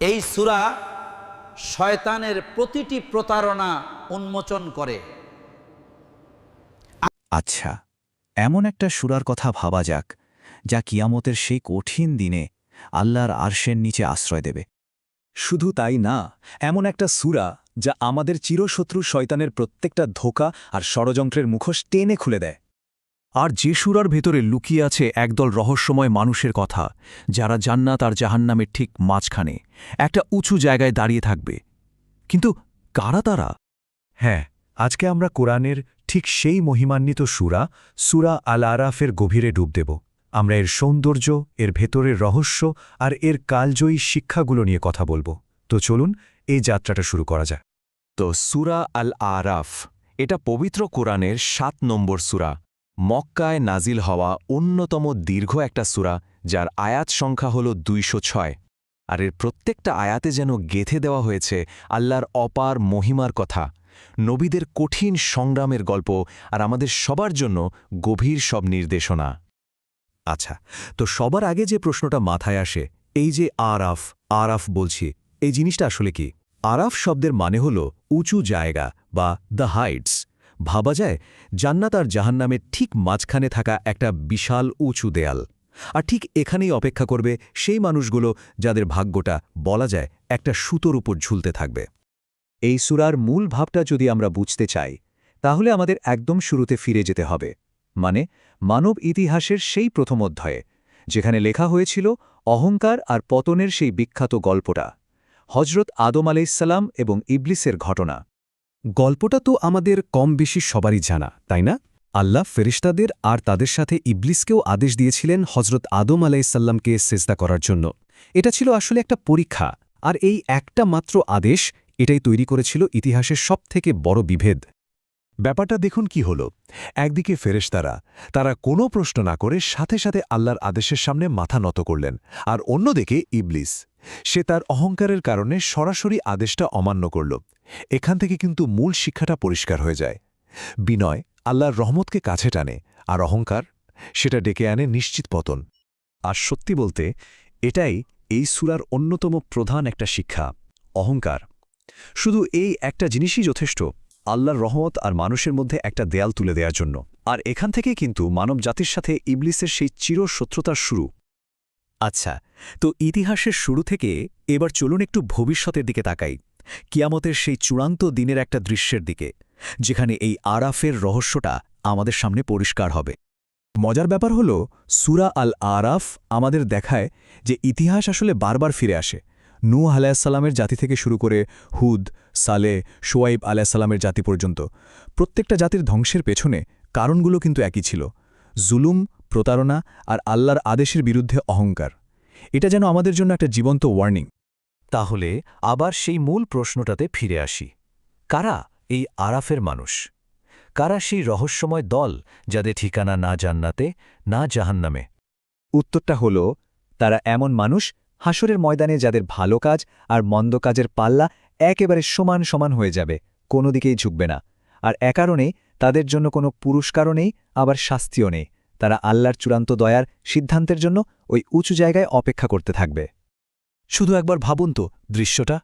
এই সুরা শয়তানের প্রতিটি প্রতারণা উন্মোচন করে। আচ্ছা এমন একটা সুরার কথা ভাবা যাক, যা কিয়ামতের সেই কঠিন দিনে আল্লাহর আরশের নিচে আশ্রয় দেবে। শুধু তাই না, এমন একটা সুরা যা আমাদের চিরশত্রু শয়তানের প্রত্যেকটা ধোকা আর ষড়যন্ত্রের মুখোশ টেনে খুলে দেয়। আর যে সুরার ভেতরে লুকিয়ে আছে একদল রহস্যময় মানুষের কথা যারা জান্নাত আর জাহান্নামের ঠিক মাঝখানে একটা উঁচু জায়গায় দাঁড়িয়ে থাকবে। কিন্তু কারা তারা? হ্যাঁ আজকে আমরা কোরআনের ঠিক সেই মহিমান্বিত সুরা সুরা আল আরাফের গভীরে ডুব দেব। আমরা এর সৌন্দর্য এর ভেতরের রহস্য আর এর কালজয়ী শিক্ষাগুলো নিয়ে কথা বলব। তো চলুন এই যাত্রাটা শুরু করা যায় তো সুরা আল আরাফ এটা পবিত্র কোরআনের সাত নম্বর সুরা। মক্কায় নাজিল হওয়া অন্যতম দীর্ঘ একটা সুরা, যার আয়াত সংখ্যা হল দুইশো ছয়। আর এর প্রত্যেকটা আয়াতে যেন গেথে দেওয়া হয়েছে আল্লাহর অপার মহিমার কথা। নবীদের কঠিন সংগ্রামের গল্প আর আমাদের সবার জন্য গভীর সব নির্দেশনা। আচ্ছা তো সবার আগে যে প্রশ্নটা মাথায় আসে, এই যে আরাফ আরাফ বলছি, এই জিনিসটা আসলে কি? আরাফ শব্দের মানে হল উঁচু জায়গা বা দ্য হাইটস ভাবা যায় জান্নাত আর জাহান্নামের ঠিক মাঝখানে থাকা একটা বিশাল উঁচু দেয়াল। আর ঠিক এখানেই অপেক্ষা করবে সেই মানুষগুলো যাদের ভাগ্যটা বলা যায় একটা সুতোর উপর ঝুলতে থাকবে। এই সুরার মূল ভাবটা যদি আমরা বুঝতে চাই, তাহলে আমাদের একদম শুরুতে ফিরে যেতে হবে। মানে মানব ইতিহাসের সেই প্রথম অধ্যায়ে, যেখানে লেখা হয়েছিল অহংকার আর পতনের সেই বিখ্যাত গল্পটা হজরত আদম আলাইসাল্লাম এবং ইবলিসের ঘটনা। গল্পটা তো আমাদের কম বেশি সবারই জানা, তাই না? আল্লাহ ফেরিস্তাদের আর তাদের সাথে ইবলিসকেও আদেশ দিয়েছিলেন হজরত আদম আলাইসাল্লামকে সেজদা করার জন্য। এটা ছিল আসলে একটা পরীক্ষা, আর এই একটা মাত্র আদেশ এটাই তৈরি করেছিল ইতিহাসের সবথেকে বড় বিভেদ। ব্যাপারটা দেখুন কি হল। একদিকে ফেরেশতারা, তারা কোনো প্রশ্ন না করে সাথে সাথে আল্লাহর আদেশের সামনে মাথা নত করলেন, আর অন্যদিকে ইবলিস, সে তার অহংকারের কারণে সরাসরি আদেশটা অমান্য করল। এখান থেকে কিন্তু মূল শিক্ষাটা পরিষ্কার হয়ে যায়। বিনয় আল্লাহর রহমতকে কাছে টানে, আর অহংকার সেটা ডেকে আনে নিশ্চিত পতন। আর সত্যি বলতে, এটাই এই সুরার অন্যতম প্রধান একটা শিক্ষা, অহংকার। শুধু এই একটা জিনিসই যথেষ্ট আল্লাহর রহমত আর মানুষের মধ্যে একটা দেয়াল তুলে দেওয়ার জন্য। আর এখান থেকে কিন্তু মানব জাতির সাথে ইবলিসের সেই চির শত্রুতার শুরু। আচ্ছা তো ইতিহাসের শুরু থেকে এবার চলুন একটু ভবিষ্যতের দিকে তাকাই। কিয়ামতের সেই চূড়ান্ত দিনের একটা দৃশ্যের দিকে, যেখানে এই আরাফের রহস্যটা আমাদের সামনে পরিষ্কার হবে। মজার ব্যাপার হল, সুরা আল আরাফ আমাদের দেখায় যে ইতিহাস আসলে বারবার ফিরে আসে। নূ আলাইসাল্লামের জাতি থেকে শুরু করে হুদ, সালে সোয়াইব আলাইসাল্লামের জাতি পর্যন্ত। প্রত্যেকটা জাতির ধ্বংসের পেছনে কারণগুলো কিন্তু একই ছিল। জুলুম, প্রতারণা আর আল্লাহর আদেশের বিরুদ্ধে অহংকার। এটা যেন আমাদের জন্য একটা জীবন্ত ওয়ার্নিং তাহলে আবার সেই মূল প্রশ্নটাতে ফিরে আসি। কারা এই আরাফের মানুষ? কারা সেই রহস্যময় দল যাদের ঠিকানা না জান্নাতে, না জাহান্নামে? উত্তরটা হল, তারা এমন মানুষ হাসরের ময়দানে যাদের ভালো কাজ আর মন্দ কাজের পাল্লা একেবারে সমান সমান হয়ে যাবে, কোনো দিকেই ঝুঁকবে না। আর এ কারণেই তাদের জন্য কোনো পুরস্কারও নেই, আবার শাস্তিও নেই। তারা আল্লাহর চূড়ান্ত দয়ার সিদ্ধান্তের জন্য ওই উঁচু জায়গায় অপেক্ষা করতে থাকবে। শুধু একবার ভাবুন তো, দৃশ্যটা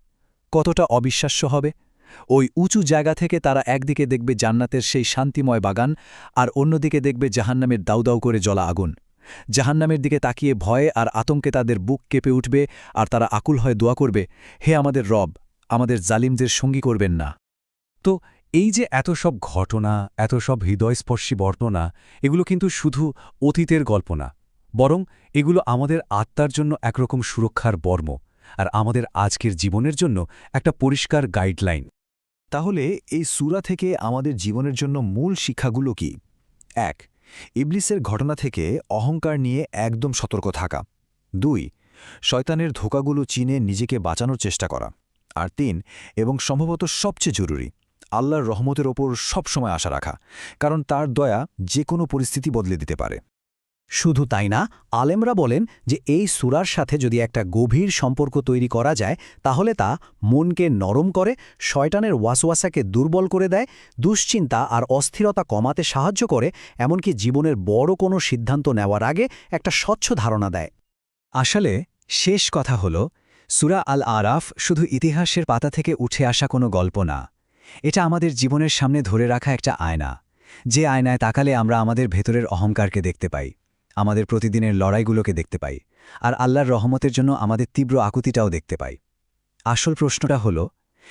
কতটা অবিশ্বাস্য হবে। ওই উঁচু জায়গা থেকে তারা একদিকে দেখবে জান্নাতের সেই শান্তিময় বাগান আর অন্যদিকে দেখবে জাহান্নামের দাউদাউ করে জ্বলা আগুন। জাহান্নামের দিকে তাকিয়ে ভয়ে আর আতঙ্কে তাদের বুক কেঁপে উঠবে আর তারা আকুল হয়ে দোয়া করবে, হে আমাদের রব, আমাদের জালিমদের সঙ্গী করবেন না। তো এই যে এত সব ঘটনা, এত সব হৃদয়স্পর্শী বর্ণনা, এগুলো কিন্তু শুধু অতীতের গল্প না, বরং এগুলো আমাদের আত্মার জন্য একরকম সুরক্ষার বর্ম আর আমাদের আজকের জীবনের জন্য একটা পরিষ্কার গাইডলাইন। তাহলে এই সুরা থেকে আমাদের জীবনের জন্য মূল শিক্ষাগুলো কি? এক ইবলিসের ঘটনা থেকে অহংকার নিয়ে একদম সতর্ক থাকা। দুই, শয়তানের ধোকাগুলো চিনে নিজেকে বাঁচানোর চেষ্টা করা। আর তিন, এবং সম্ভবত সবচেয়ে জরুরি, আল্লাহর রহমতের ওপর সবসময় আশা রাখা, কারণ তার দয়া যে কোনো পরিস্থিতি বদলে দিতে পারে। শুধু তাই না, আলেমরা বলেন যে এই সুরার সাথে যদি একটা গভীর সম্পর্ক তৈরি করা যায়, তাহলে তা মনকে নরম করে, শয়তানের ওয়াসওয়াসাকে দুর্বল করে দেয়, দুশ্চিন্তা আর অস্থিরতা কমাতে সাহায্য করে, এমনকি জীবনের বড় কোনো সিদ্ধান্ত নেওয়ার আগে একটা স্বচ্ছ ধারণা দেয়। আসলে শেষ কথা হল, সুরা আল আরাফ শুধু ইতিহাসের পাতা থেকে উঠে আসা কোনো গল্প না। এটা আমাদের জীবনের সামনে ধরে রাখা একটা আয়না। যে আয়নায় তাকালে আমরা আমাদের ভেতরের অহংকারকে দেখতে পাই। আমাদের প্রতিদিনের লড়াইগুলোকে দেখতে পাই, আর আল্লাহর রহমতের জন্য আমাদের তীব্র আকুতিটাও দেখতে পাই। আসল প্রশ্নটা হলো,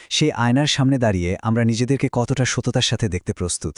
সেই আয়নার সামনে দাঁড়িয়ে আমরা নিজেদেরকে কতটা সততার সাথে দেখতে প্রস্তুত?